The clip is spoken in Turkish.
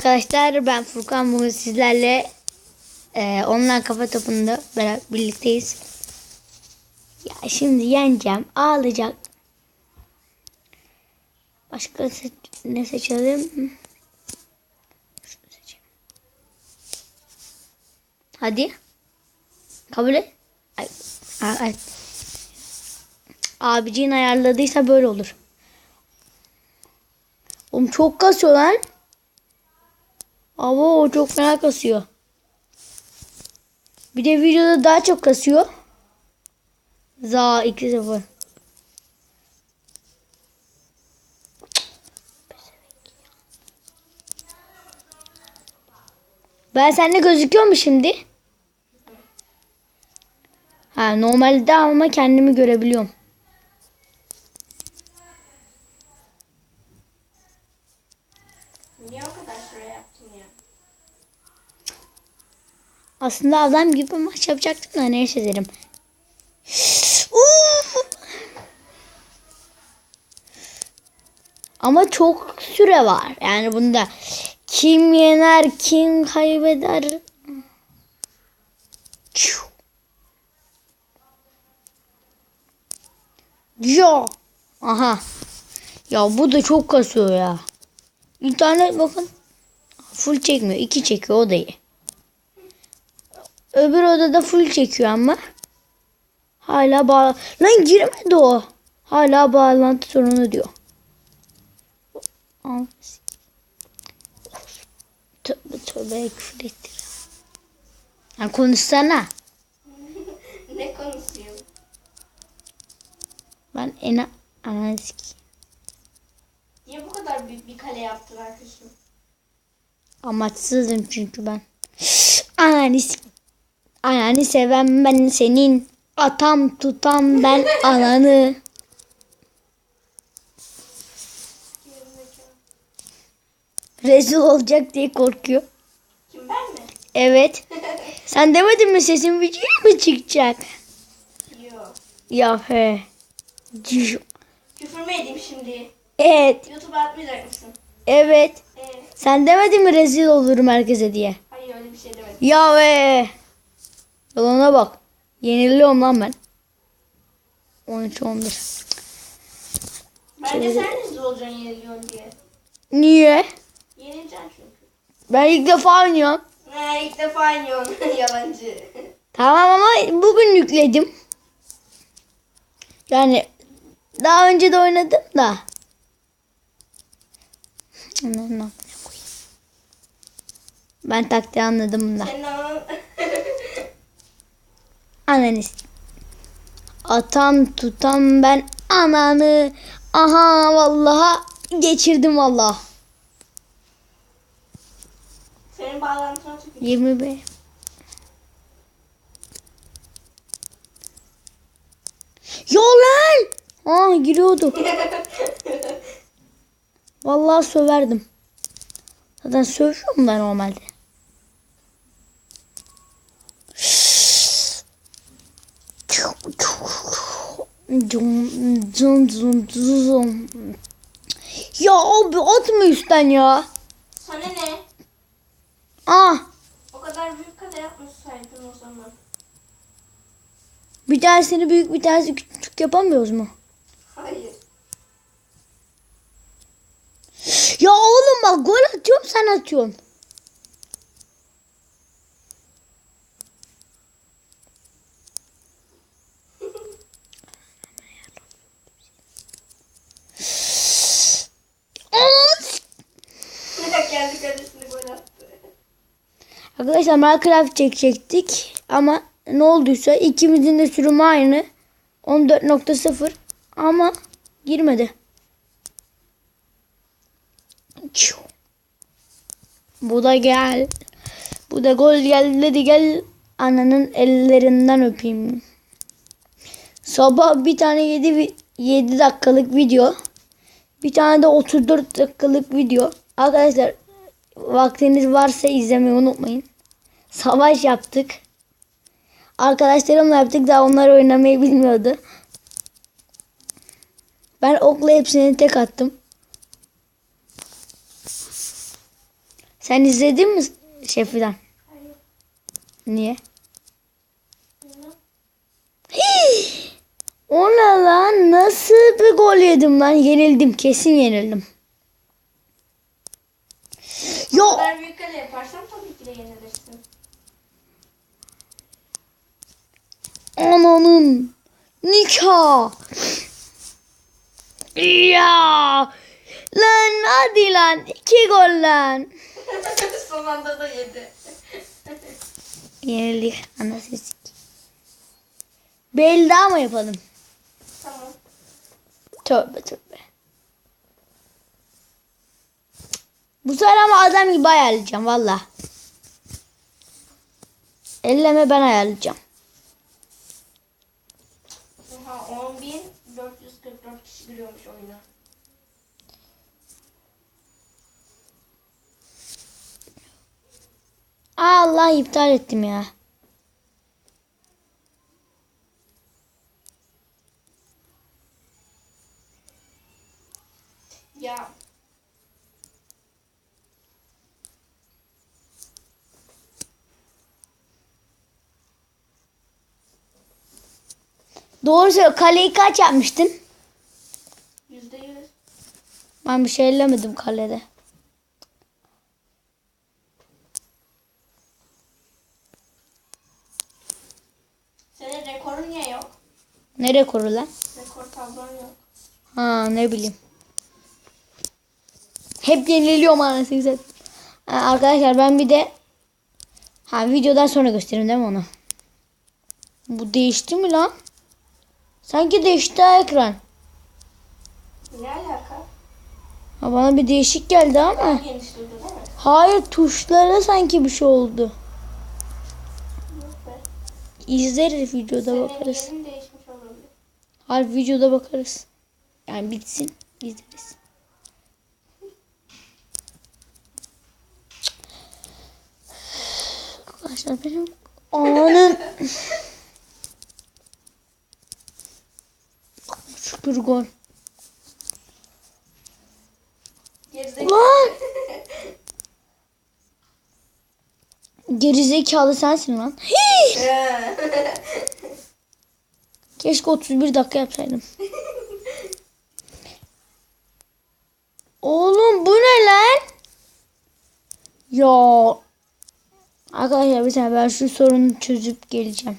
Arkadaşlar ben Furkan bugün sizlerle e, online kafa topunda birlikteyiz. Ya şimdi yeneceğim. Ağlayacak. Başka se- ne seçelim? Hadi. Kabul et. Ay, ay, ay. Abiciğin ayarladıysa böyle olur. Oğlum çok kasıyor lan. Ama o çok fena kasıyor. Bir de videoda daha çok kasıyor. Za 2-0. Ben sende gözüküyor mu şimdi? Ha normalde ama kendimi görebiliyorum. Niye o kadar süre yaptın ya? Aslında adam gibi maç yapacaktım da neyse derim. Ama çok süre var. Yani bunda kim yener, kim kaybeder. Ya. Aha. Ya bu da çok kasıyor ya. İnternet bakın. Full çekmiyor. iki çekiyor o da iyi. Öbür odada full çekiyor ama. Hala bağ... Lan girmedi o. Hala bağlantı sorunu diyor. Tövbe tövbe küfür ettir. Ya konuşsana. ne konuşuyor? Ben en analiz kadar büyük bir kale yaptın arkadaşım? Amaçsızım çünkü ben. Analiz Ananı seven ben senin. Atam tutam ben ananı. Rezil olacak diye korkuyor. Kim ben mi? Evet. Sen demedin mi sesin videoya mı çıkacak? Yok. Ya he. Küfür mü edeyim şimdi? Evet. YouTube'a atmayacak mısın? Evet. Ee, Sen demedin mi rezil olurum herkese diye? hayır öyle bir şey demedim. Ya be. Yalana bak. Yeniliyorum lan ben. 13 11. Bence sen rezil olacaksın yeniliyorsun diye. Niye? Yenileceksin çünkü. Ben ilk defa oynuyorum. Ne ilk defa oynuyorsun yalancı. Tamam ama bugün yükledim. Yani daha önce de oynadım da. Ne yapayım? Ben taktiği anladım da. Senin anan... Ananız. Atam tutam ben ananı. Aha vallaha geçirdim valla. Senin bağlantına tükür. 21. Ya lan! Aa giriyordu. Vallahi söverdim. Zaten sövüyorum ben normalde. Ya abi atma üstten ya. Sana ne? Ah O kadar büyük kale yapmışsaydın o zaman. bir tanesini büyük bir tanesi küçük yapamıyoruz mu? Hayır. Ya oğlum bak gol atıyorum sen atıyorsun. Arkadaşlar Minecraft çekecektik ama ne olduysa ikimizin de sürümü aynı. 14.0 ama girmedi. Çiu. Bu da gel. Bu da gol geldi hadi gel. Ananın ellerinden öpeyim. Sabah bir tane 7, 7 dakikalık video. Bir tane de 34 dakikalık video. Arkadaşlar vaktiniz varsa izlemeyi unutmayın. Savaş yaptık. Arkadaşlarımla yaptık daha onlar oynamayı bilmiyordu. Ben okla hepsini tek attım. Sen izledin mi Şefi'den? Hayır. Niye? Bilmem. O ne lan? Nasıl bir gol yedim lan? Yenildim. Kesin yenildim. Yo. kadar büyük kale yaparsam tabii ki de yenilirsin. Ananın nikah. Ya. Lan hadi lan. iki gol lan. Son anda da yedi. Yenildik. Anasını daha mı yapalım? tamam. Tövbe tövbe. Bu sefer ama adam gibi ayarlayacağım valla. Elleme ben ayarlayacağım. Oha 10.444 kişi giriyormuş oyuna. Allah iptal ettim ya. Ya Doğru söyle. Kaleyi kaç yapmıştın? yüzde yüz. Ben bir şey ellemedim kalede. Senin rekorun niye yok? Ne rekoru lan? Rekor tablon yok. Ha ne bileyim. Hep yeniliyorum anasını. Ha, Arkadaşlar ben bir de ha videodan sonra göstereyim değil mi onu? Bu değişti mi lan? Sanki değişti ekran. Ne alaka? Ha, bana bir değişik geldi ama. Hayır tuşlara sanki bir şey oldu. İzleriz videoda bakarız. Hayır videoda bakarız. Yani bitsin izleriz. Arkadaşlar benim anın şükür gol. Lan! Gerizekalı sensin lan. Keşke 31 dakika yapsaydım. Oğlum bu ne lan? Ya. Arkadaşlar bir saniye ben şu sorunu çözüp geleceğim.